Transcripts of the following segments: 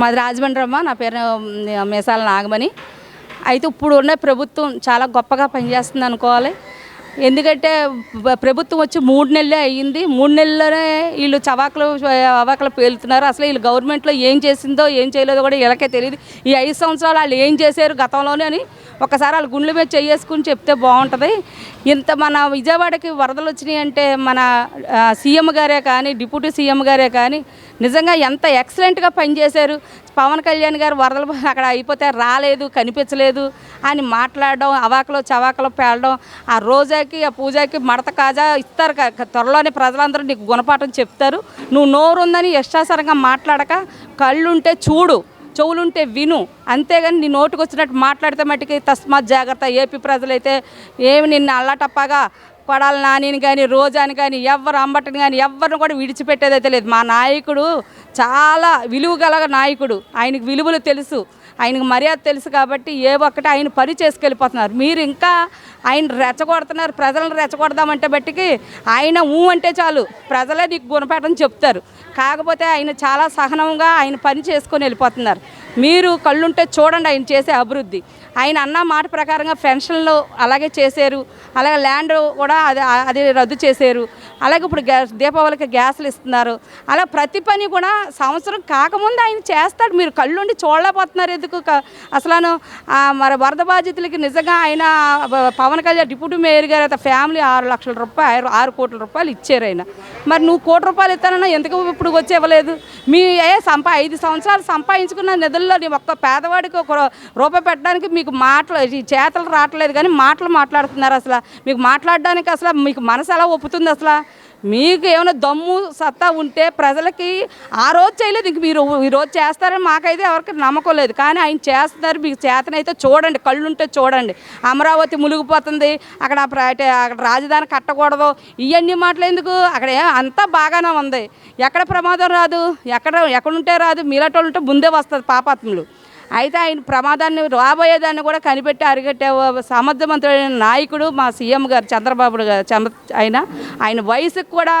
మాది రాజమండ్రి అమ్మ నా పేరు మేసాల నాగమణి. అయితే ఇప్పుడు ఉన్న ప్రభుత్వం చాలా గొప్పగా పనిచేస్తుంది అనుకోవాలి. ఎందుకంటే ప్రభుత్వం వచ్చి మూడు నెలలే అయ్యింది. మూడు నెలల్లోనే వీళ్ళు చవాకులు అవాకలు పేలుతున్నారు. అసలు వీళ్ళు గవర్నమెంట్లో ఏం చేసిందో ఏం చేయలేదో కూడా వీళ్ళకే తెలియదు ఈ ఐదు సంవత్సరాలు వాళ్ళు ఏం చేశారు గతంలోనే అని ఒకసారి వాళ్ళు గుండెల మీద చేసుకుని చెప్తే బాగుంటుంది. ఇంత మన విజయవాడకి వరదలు వచ్చినాయి అంటే మన సీఎం గారే కానీ డిప్యూటీ సీఎం గారే కానీ నిజంగా ఎంత ఎక్సలెంట్గా పనిచేశారు. పవన్ కళ్యాణ్ గారు వరదలు అక్కడ అయిపోతే రాలేదు కనిపించలేదు అని మాట్లాడడం అవాకలో చవాకలో పేలడం ఆ రోజే పూజకి ఆ పూజకి మడత కాజా ఇస్తారు త్వరలోనే ప్రజలందరూ నీకు గుణపాఠం చెప్తారు. నువ్వు నోరుందని ఇష్టాసరంగా మాట్లాడక కళ్ళుంటే చూడు చెవులుంటే విను. అంతేగాని నీ నోటికి వచ్చినట్టు మాట్లాడితే మట్టుకి తస్మాత్ జాగ్రత్త. ఏపీ ప్రజలైతే ఏమి నిన్ను అల్లటప్పగా కొడాల నానిని కానీ రోజాని కానీ ఎవరు అంబటిని కానీ ఎవరిని కూడా విడిచిపెట్టేదైతే లేదు. మా నాయకుడు చాలా విలువ గల నాయకుడు. ఆయనకు విలువలు తెలుసు. ఆయనకు మర్యాద తెలుసు కాబట్టి ఏ ఒక్కటి ఆయన పని చేసుకెళ్ళిపోతున్నారు. మీరు ఇంకా ఆయన రెచ్చగొడుతున్నారు ప్రజలను రెచ్చగొడదామంటే బట్టికి ఆయన ఊ అంటే చాలు ప్రజలే నీకు గుణపాఠం చెప్తారు. కాకపోతే ఆయన చాలా సహనంగా ఆయన పని చేసుకొని వెళ్ళిపోతున్నారు. మీరు కళ్ళుంటే చూడండి ఆయన చేసే అభివృద్ధి. ఆయన అన్న మాట ప్రకారంగా పెన్షన్లు అలాగే చేశారు. అలాగే ల్యాండ్ కూడా అది అది రద్దు చేశారు. అలాగే ఇప్పుడు గ్యాస్ దీపావళికి గ్యాసులు ఇస్తున్నారు. అలా ప్రతి పని కూడా సంవత్సరం కాకముందు ఆయన చేస్తాడు. మీరు కళ్ళుండి చూడలేకపోతున్నారు ఎందుకు? అసలు మరి వరద బాధితులకి నిజంగా ఆయన పవన్ కళ్యాణ్ డిప్యూటీ మేయర్ గారు అయితే ఫ్యామిలీ ఆరు లక్షల రూపాయలు ఆరు కోట్ల రూపాయలు ఇచ్చారు ఆయన. మరి నువ్వు కోటి రూపాయలు ఇస్తానన్నా ఎందుకు ఇప్పుడు వచ్చి ఇవ్వలేదు? మీ ఏ సంపా ఐదు సంవత్సరాలు సంపాదించుకున్న నిధుల్లో నీ ఒక్క పేదవాడికి ఒక రూపాయి పెట్టడానికి మీకు మాటలు ఈ చేతలు రావట్లేదు కానీ మాటలు మాట్లాడుతున్నారు అసలు. మీకు మాట్లాడడానికి అసలు మీకు మనసు ఎలా ఒప్పుతుంది అసలు? మీకు ఏమైనా దమ్ము సత్తా ఉంటే ప్రజలకి ఆ రోజు చేయలేదు. ఇంక మీరు ఈ రోజు చేస్తారని మాకైతే ఎవరికి నమ్మకం లేదు. కానీ ఆయన చేస్తున్నారు. మీకు చేతనైతే చూడండి. కళ్ళుంటే చూడండి. అమరావతి మునిగిపోతుంది. అక్కడ అక్కడ రాజధాని కట్టకూడదు. ఇవన్నీ మాటలు ఎందుకు? అక్కడ అంతా బాగానే ఉంది. ఎక్కడ ప్రమాదం రాదు? ఎక్కడ ఎక్కడుంటే రాదు. మీలాటోళ్ళు ఉంటే ముందే వస్తుంది పాపాత్ములు. అయితే ఆయన ప్రమాదాన్ని రాబోయేదాన్ని కూడా కనిపెట్టి అరిగట్టే సమర్థవంతుడైన నాయకుడు మా సీఎం గారు చంద్రబాబు గారు చంద్ర ఆయన. ఆయన వయసుకు కూడా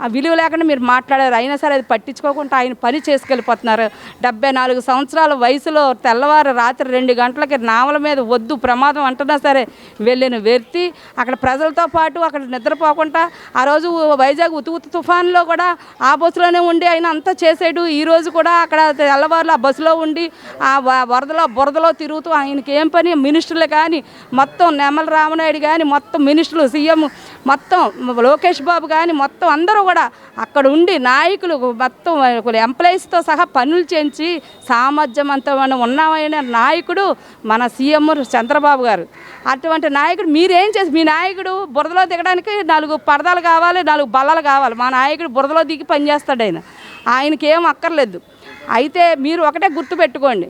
ఆ విలువ లేకుండా మీరు మాట్లాడారు. అయినా సరే అది పట్టించుకోకుండా ఆయన పని చేసుకెళ్ళిపోతున్నారు. డెబ్బై నాలుగు సంవత్సరాల వయసులో తెల్లవారు రాత్రి రెండు గంటలకి నావల మీద వద్దు ప్రమాదం అంటున్నా సరే వెళ్ళిన వ్యక్తి అక్కడ ప్రజలతో పాటు అక్కడ నిద్రపోకుండా ఆ రోజు వైజాగ్ ఉతు తుఫాన్లో కూడా ఆ బస్సులోనే ఉండి ఆయన అంతా చేసాడు. ఈ రోజు కూడా అక్కడ తెల్లవారులు ఆ బస్సులో ఉండి ఆ వ- వరదలో బురదలో తిరుగుతూ ఆయనకి ఏం పని? మినిస్టర్లు కానీ మొత్తం నెమల రామనాయుడు కానీ మొత్తం మినిస్టర్లు సీఎం మొత్తం లోకేష్ బాబు కానీ మొత్తం అందరూ కూడా అక్కడ ఉండి నాయకులు మొత్తం ఎంప్లాయీస్తో సహా పనులు చేయించి సామర్థ్యవంతమైన ఉన్నామైన నాయకుడు మన సీఎం చంద్రబాబు గారు. అటువంటి నాయకుడు మీరేం చేసి మీ నాయకుడు బురదలో దిగడానికి నాలుగు పరదాలు కావాలి నాలుగు బల్లలు కావాలి. మా నాయకుడు బురదలో దిగి పనిచేస్తాడు ఆయన. ఆయనకేం అక్కర్లేదు. అయితే మీరు ఒకటే గుర్తుపెట్టుకోండి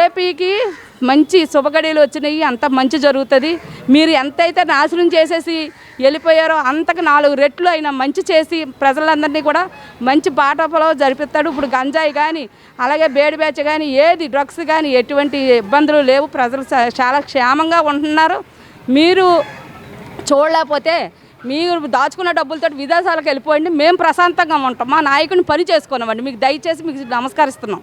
ఏపీకి మంచి శుభగడియలు వచ్చినాయి అంత మంచి జరుగుతుంది. మీరు ఎంతైతే నాశనం చేసేసి వెళ్ళిపోయారో అంతకు నాలుగు రెట్లు అయిన మంచి చేసి ప్రజలందరినీ కూడా మంచి బాటలో జరిపిస్తాడు. ఇప్పుడు గంజాయి కానీ అలాగే బేడి బ్యాచ్ కానీ ఏది డ్రగ్స్ కానీ ఎటువంటి ఇబ్బందులు లేవు. ప్రజలు చాలా క్షేమంగా ఉంటున్నారు. మీరు చూడలేకపోతే మీరు దాచుకున్న డబ్బులతో విదేశాలకు వెళ్ళిపోయండి మేము ప్రశాంతంగా ఉంటాం. మా నాయకుని పని చేసుకున్నామండి. మీకు దయచేసి మీకు నమస్కరిస్తున్నాం.